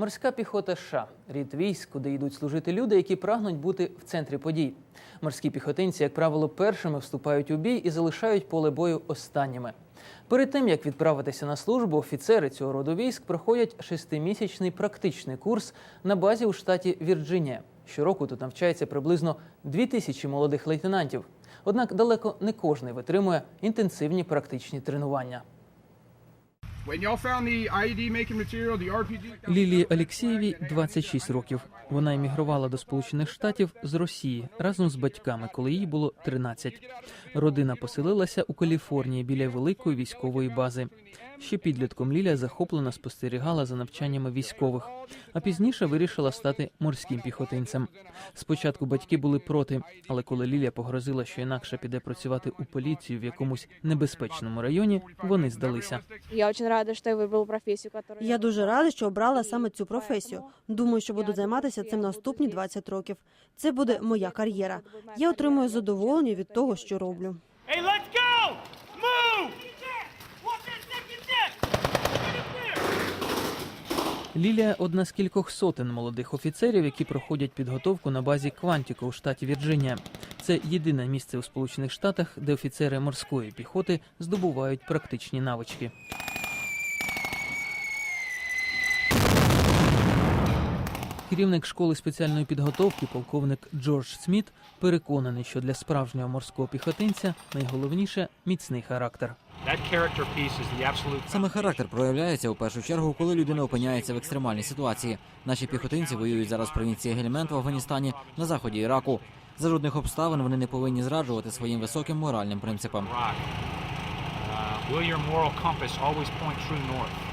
Морська піхота США рід військ, куди йдуть служити люди, які прагнуть бути в центрі подій. Морські піхотинці, як правило, першими вступають у бій і залишають поле бою останніми. Перед тим як відправитися на службу, офіцери цього роду військ проходять шестимісячний практичний курс на базі у штаті Вірджинія. Щороку тут навчається приблизно дві тисячі молодих лейтенантів. Однак далеко не кожний витримує інтенсивні практичні тренування. Лілії Алєксєєвій 26 років. Вона емігрувала до Сполучених Штатів з Росії разом з батьками, коли їй було 13. Родина поселилася у Каліфорнії біля великої військової бази. Ще підлітком Ліля захоплено спостерігала за навчаннями військових, а пізніше вирішила стати морським піхотинцем. Спочатку батьки були проти, але коли Лілія погрозила, що інакше піде працювати у поліцію в якомусь небезпечному районі, вони здалися. Я очень рада, что я выбрала профессию, которую Я дуже рада, що обрала саме цю професію. Думаю, що буду займатися цим наступні 20 років. Це буде моя кар'єра. Я отримую задоволення від того, що роблю. Hey, let's go! Move! Лілія одна з кількох сотень молодих офіцерів, які проходять підготовку на базі Квантіко у штаті Вірджинія. Це єдине місце у Сполучених Штатах, де офіцери морської піхоти здобувають практичні навички. Керівник школи спеціальної підготовки, полковник Джордж Сміт, переконаний, що для справжнього морського піхотинця найголовніше міцний характер. Саме характер проявляється у першу чергу, коли людина опиняється в екстремальній ситуації. Наші піхотинці воюють зараз в провінції Гельмент в Афганістані на заході Іраку. За жодних обставин вони не повинні зраджувати своїм високим моральним принципам. Uh, will your moral compass always point true north?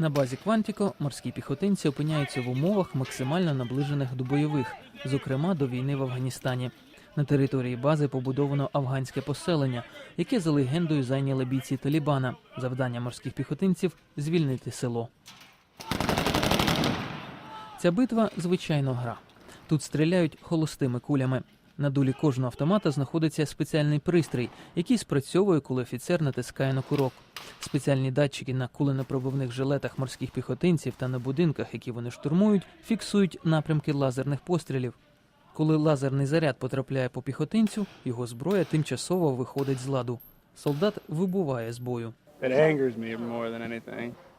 На базі Квантіко морські піхотинці опиняються в умовах максимально наближених до бойових, зокрема до війни в Афганістані. На території бази побудовано афганське поселення, яке за легендою зайняли бійці Талібана. Завдання морських піхотинців звільнити село. Ця битва звичайно гра. Тут стріляють холостими кулями. На дулі кожного автомата знаходиться спеціальний пристрій, який спрацьовує, коли офіцер натискає на курок. Спеціальні датчики на куленепробивних жилетах морських піхотинців та на будинках, які вони штурмують, фіксують напрямки лазерних пострілів. Коли лазерний заряд потрапляє по піхотинцю, його зброя тимчасово виходить з ладу. Солдат вибуває з бою.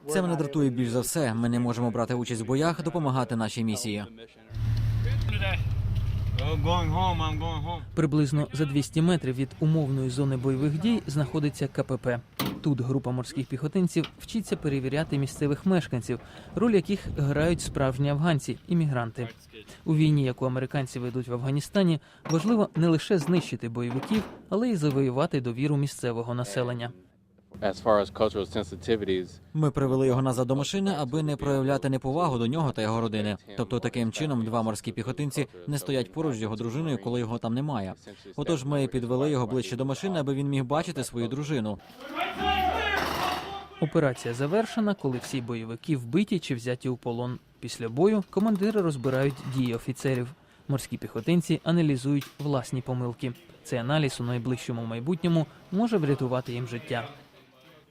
Це мене дратує більш за все. Ми не можемо брати участь в боях, допомагати нашій місії. Приблизно за 200 метрів від умовної зони бойових дій знаходиться КПП. Тут група морських піхотинців вчиться перевіряти місцевих мешканців, роль яких грають справжні афганці іммігранти. У війні, яку американці ведуть в Афганістані, важливо не лише знищити бойовиків, але й завоювати довіру місцевого населення. As far as cultural sensitivities, Ми привели його назад до машини, аби не проявляти неповагу до нього та його родини. Тобто, таким чином, два морські піхотинці не стоять поруч з його дружиною, коли його там немає. Отож, ми підвели його ближче до машини, аби він міг бачити свою дружину. Операція завершена, коли всі бойовики вбиті чи взяті у полон. Після бою командири розбирають дії офіцерів. Морські піхотинці аналізують власні помилки. Цей аналіз у найближчому майбутньому може врятувати їм життя.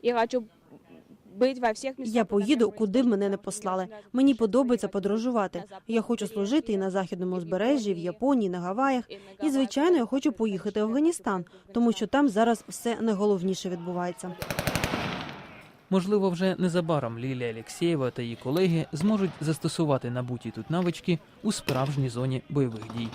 Я хочу быть во всех местах. Я поїду, куди б мене не послали. Мені подобається подорожувати. Я хочу служити і на західному узбережжі, в Японії, на Гаваях. І звичайно, я хочу поїхати в Афганістан, тому що там зараз все найголовніше відбувається. Можливо, вже незабаром Лілія Алєксєєва та її колеги зможуть застосувати набуті тут навички у справжній зоні бойових дій.